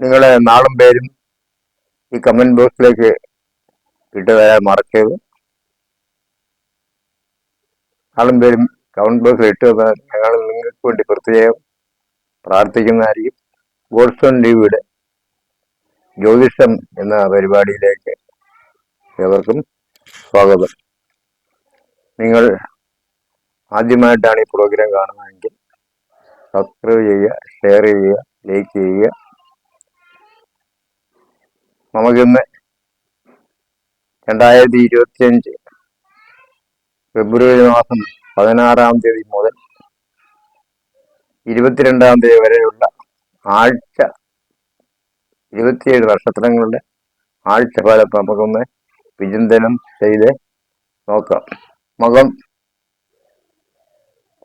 നിങ്ങളെ നാളും പേരും ഈ കമന്റ് ബോക്സിലേക്ക് ഇട്ട് വരാൻ മറക്കരുത്. നാളും പേരും കമന്റ് ബോക്സിൽ ഇട്ട് തന്നാൽ ഞങ്ങൾ നിങ്ങൾക്ക് വേണ്ടി പ്രത്യേകം പ്രാർത്ഥിക്കുന്നതായിരിക്കും. ഗോഡ്സൺ ടിവിയുടെ ജ്യോതിഷം എന്ന പരിപാടിയിലേക്ക് ഏവർക്കും സ്വാഗതം. നിങ്ങൾ ആദ്യമായിട്ടാണ് ഈ പ്രോഗ്രാം കാണുന്നതെങ്കിൽ സബ്സ്ക്രൈബ് ചെയ്യുക ഷെയർ ചെയ്യുക ലൈക്ക് ചെയ്യുക. നമുക്കിന്ന് രണ്ടായിരത്തി ഇരുപത്തിയഞ്ച് ഫെബ്രുവരി മാസം പതിനാറാം തീയതി മുതൽ ഇരുപത്തിരണ്ടാം തീയതി വരെയുള്ള ആഴ്ച ഇരുപത്തിയേഴ് നക്ഷത്രങ്ങളുടെ ആഴ്ച ഫലം നമുക്കൊന്ന് വിചിന്തനം ചെയ്ത് നോക്കാം. മകം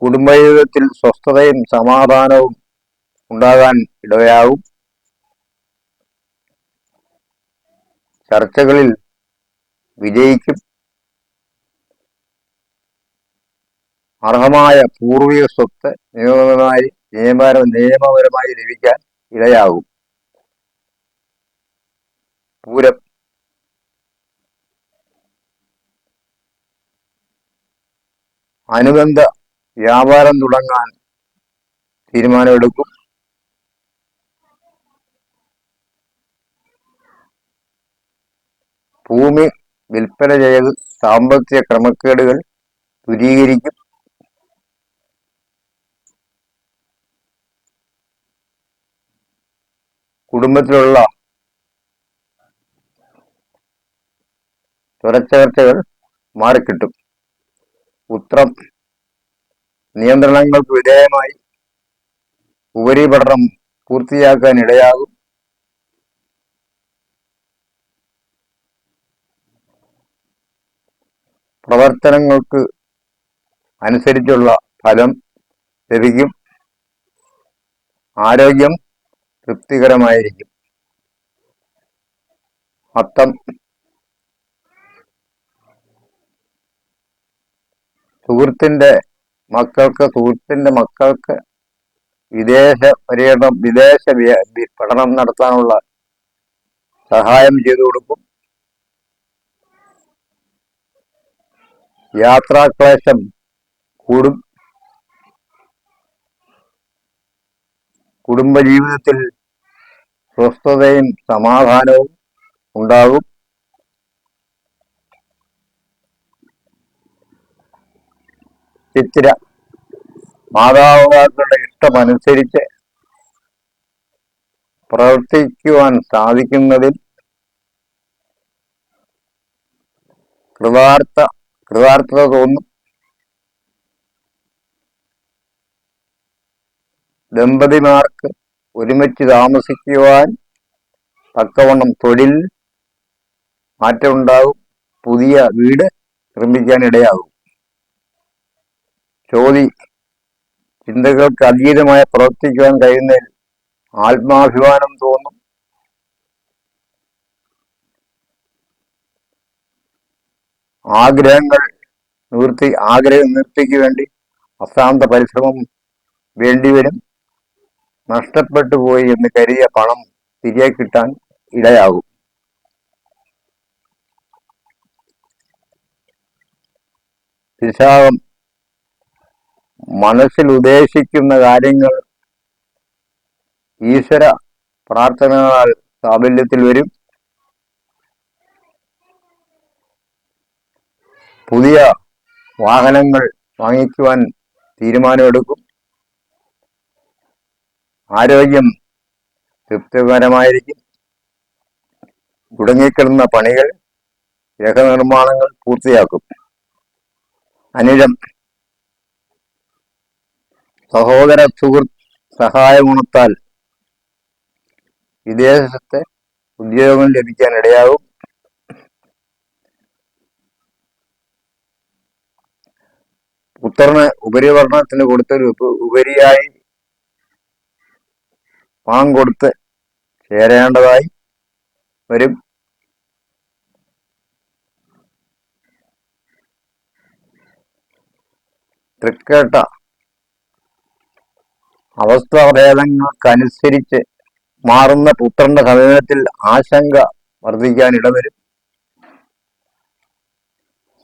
കുടുംബജീവിതത്തിൽ സ്വസ്ഥതയും സമാധാനവും ഉണ്ടാകാൻ ഇടയാവും ചർച്ചകളിൽ വിജയിക്കും. അർഹമായ പൂർവിക സ്വത്ത് നിയമപരമായി നിയമപര നിയമപരമായി ലഭിക്കാൻ ഇടയാകും. പൂരം. അനുബന്ധ വ്യാപാരം തുടങ്ങാൻ തീരുമാനമെടുക്കും. ഭൂമി വിൽപ്പന ചെയ്ത് സാമ്പത്തിക ക്രമക്കേടുകൾ ദുരീകരിക്കും. കുടുംബത്തിലുള്ള തുരച്ചകർച്ചകൾ മാറിക്കിട്ടും. ഉത്രം നിയന്ത്രണങ്ങൾക്ക് വിധേയമായി ഉപരിപഠനം പൂർത്തിയാക്കാൻ ഇടയാകും പ്രവർത്തനങ്ങൾക്ക് അനുസരിച്ചുള്ള ഫലം ലഭിക്കും. ആരോഗ്യം തൃപ്തികരമായിരിക്കും. അത്തം സുഹൃത്തിന്റെ മക്കൾക്ക് സുഹൃത്തിന്റെ മക്കൾക്ക് വിദേശ പര്യടനം വിദേശ പഠനം നടത്താനുള്ള സഹായം ചെയ്തു കൊടുക്കും യാത്രാക്ലേശം കൂടും. കുടുംബജീവിതത്തിൽ സ്വസ്ഥതയും സമാധാനവും ഉണ്ടാകും. ചിത്തിര മാതാപിതാക്കളുടെ ഇഷ്ടമനുസരിച്ച് പ്രവർത്തിക്കുവാൻ സാധിക്കുന്നതിൽ കൃതാർത്ഥ കൃതാർത്ഥത തോന്നും. ദമ്പതിമാർക്ക് ഒരുമിച്ച് താമസിക്കുവാൻ തക്കവണ്ണം തൊഴിൽ മാറ്റമുണ്ടാകും. പുതിയ വീട് നിർമ്മിക്കാൻ ഇടയാകും ചോതി ചിന്തകൾക്ക് അതീതമായി പ്രവർത്തിക്കുവാൻ കഴിയുന്നതിൽ ആത്മാഭിമാനം തോന്നും. ആഗ്രഹങ്ങൾ നിവൃത്തി ആഗ്രഹം നിവൃത്തിക്ക് വേണ്ടി അശാന്ത പരിശ്രമം വേണ്ടിവരും നഷ്ടപ്പെട്ടു പോയി എന്ന് കരുതിയ പണം തിരികെ കിട്ടാൻ ഇടയാകും. വിശാഖം മനസ്സിൽ ഉദ്ദേശിക്കുന്ന കാര്യങ്ങൾ ഈശ്വര പ്രാർത്ഥനകളാൽ സാഫല്യത്തിൽ വരും. പുതിയ വാഹനങ്ങൾ വാങ്ങിക്കുവാൻ തീരുമാനമെടുക്കും. ആരോഗ്യം തൃപ്തികരമായിരിക്കും. തുടങ്ങിക്കിടുന്ന പണികൾ ഗ്രഹനിർമ്മാണങ്ങൾ പൂർത്തിയാക്കും. അനിഴം സഹോദര സുഹൃത്ത് സഹായഗുണത്താൽ വിദേശത്തെ ഉദ്യോഗം ലഭിക്കാൻ ഇടയാകും. പുത്രന് ഉപരിവർണത്തിന് കൊടുത്തൊരു ഉപ- ഉപരിയായി പണം കൊടുത്ത് ചേരേണ്ടതായി വരും. തൃക്കേട്ട. അവസ്ഥാഭേദങ്ങൾക്കനുസരിച്ച് മാറുന്ന പുത്രന്റെ സമീപത്തിൽ ആശങ്ക വർദ്ധിക്കാൻ ഇടവരും.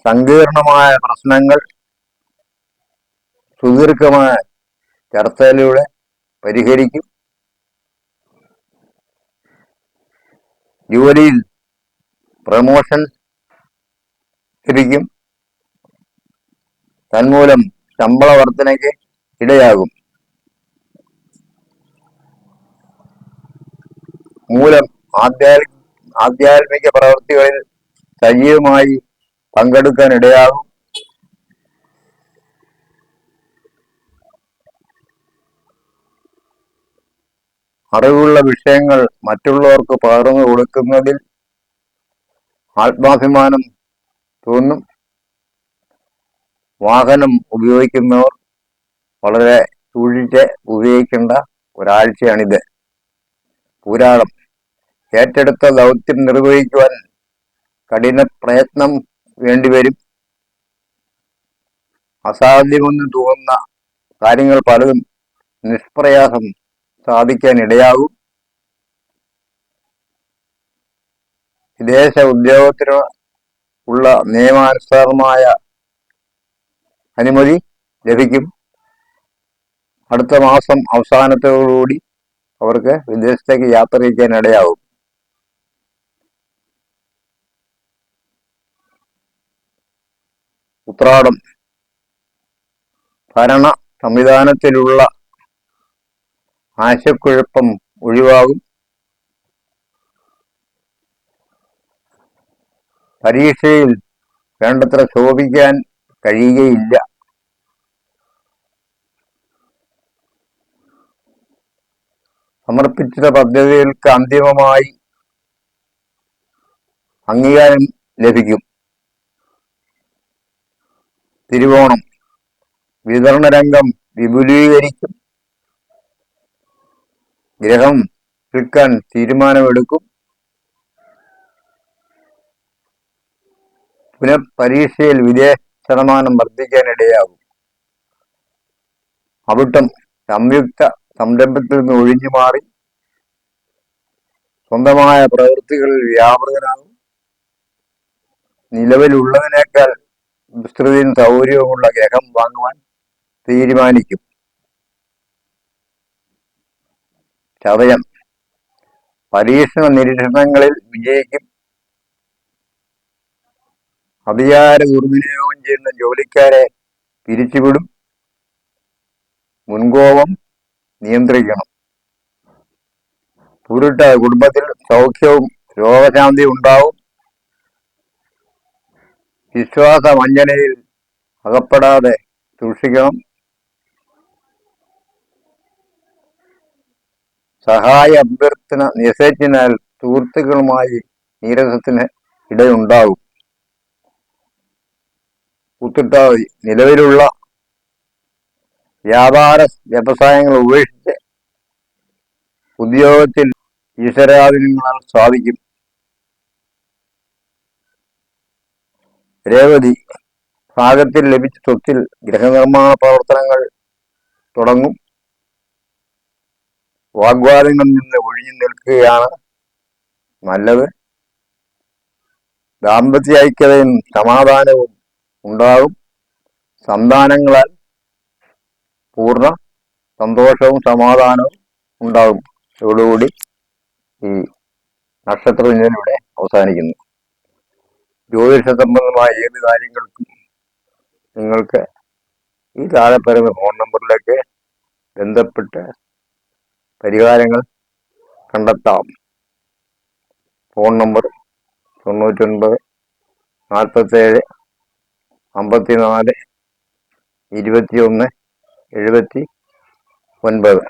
സങ്കീർണമായ പ്രശ്നങ്ങൾ സുദീർഘമായ ചർച്ചയിലൂടെ പരിഹരിക്കും. ജോലിയിൽ പ്രമോഷൻ ലഭിക്കും. തന്മൂലം ശമ്പള വർധനയ്ക്ക് ഇടയാകും. മൂലം ആധ്യാത്മിക പ്രവൃത്തികളിൽ സജീവമായി പങ്കെടുക്കാൻ ഇടയാകും. അറിവുള്ള വിഷയങ്ങൾ മറ്റുള്ളവർക്ക് പകർന്നു കൊടുക്കുന്നതിൽ ആത്മാഭിമാനം തോന്നും. വാഹനം ഉപയോഗിക്കുന്നവർ വളരെ സൂക്ഷിച്ച് ഉപയോഗിക്കേണ്ട ഒരാഴ്ചയാണിത്. പൂരാളം ഏറ്റെടുത്ത ദൗത്യം നിർവഹിക്കുവാൻ കഠിന പ്രയത്നം വേണ്ടിവരും. അസാധ്യമെന്ന് തോന്നുന്ന കാര്യങ്ങൾ പലതും നിഷ്പ്രയാസം സാധിക്കാൻ ഇടയാകും വിദേശ ഉദ്യോഗത്തിന് ഉള്ള നിയമാനുസൃതമായ അനുമതി ലഭിക്കും. അടുത്ത മാസം അവസാനത്തോടുകൂടി അവർക്ക് വിദേശത്തേക്ക് യാത്ര ചെയ്യാൻ ഉത്രാടം ഭരണ സംവിധാനത്തിലുള്ള ആശയക്കുഴപ്പം ഒഴിവാകും. പരീക്ഷയിൽ വേണ്ടത്ര ശോഭിക്കാൻ കഴിയുകയില്ല. സമർപ്പിച്ച പദ്ധതികൾക്ക് അന്തിമമായി അംഗീകാരം ലഭിക്കും. തിരുവോണം. വിതരണ രംഗം വിപുലീകരിക്കും. ഗ്രഹം വിൽക്കാൻ തീരുമാനമെടുക്കും. പുനഃപരീക്ഷയിൽ വിജയ ശതമാനം വർദ്ധിക്കാനിടയാകും. അവിട്ടം സംയുക്ത സംരംഭത്തിൽ നിന്ന് ഒഴിഞ്ഞു മാറി സ്വന്തമായ പ്രവൃത്തികളിൽ വ്യാപൃതനാകും. നിലവിലുള്ളതിനേക്കാൾ വിസ്തൃതിയും സൗകര്യവുമുള്ള ഗ്രഹം വാങ്ങുവാൻ തീരുമാനിക്കും. ചതയം. പരീക്ഷണ നിരീക്ഷണങ്ങളിൽ വിജയിക്കും. അധികാര ദുർവിനിയോഗം ചെയ്യുന്ന ജോലിക്കാരെ പിരിച്ചുവിടും. മുൻകോപം നിയന്ത്രിക്കണം. പുരുട്ട കുടുംബത്തിൽ സൗഖ്യവും രോഗശാന്തി ഉണ്ടാവും. വിശ്വാസ വഞ്ചനയിൽ അകപ്പെടാതെ സൂക്ഷിക്കണം. സഹായ അഭ്യർത്ഥന നിസേജിനാൽ സുഹൃത്തുക്കളുമായി നീരസത്തിന് ഇടയുണ്ടാകും. കുത്തിട്ടാതി നിലവിലുള്ള വ്യാപാര വ്യവസായങ്ങൾ ഉപേക്ഷിച്ച് ഉദ്യോഗത്തിൽ ഈശ്വരാധീനങ്ങളാൽ സാധിക്കും. രേവതി ഭാഗത്തിൽ ലഭിച്ച സ്വത്തിൽ ഗൃഹനിർമ്മാണ പ്രവർത്തനങ്ങൾ തുടങ്ങും. വാഗ്വാദങ്ങളിൽ നിന്ന് ഒഴിഞ്ഞു നിൽക്കുകയാണ് നല്ലത്. ദാമ്പത്യ ഐക്യതയും സമാധാനവും ഉണ്ടാകും. സന്താനങ്ങളാൽ പൂർണ സന്തോഷവും സമാധാനവും ഉണ്ടാകും. ഇതോടുകൂടി ഈ നക്ഷത്രജ്ഞനിവിടെ അവസാനിക്കുന്നു. ജ്യോതിഷ സംബന്ധമായ ഏത് കാര്യങ്ങൾക്കും നിങ്ങൾക്ക് ഈ താഴെ പറയുന്ന ഫോൺ നമ്പറിലേക്ക് ബന്ധപ്പെട്ട് പരിഹാരങ്ങൾ കണ്ടെത്താം. ഫോൺ നമ്പർ തൊണ്ണൂറ്റൊൻപത് നാൽപ്പത്തേഴ് അമ്പത്തിനാല് ഇരുപത്തിയൊന്ന് എഴുപത്തി ഒൻപത്.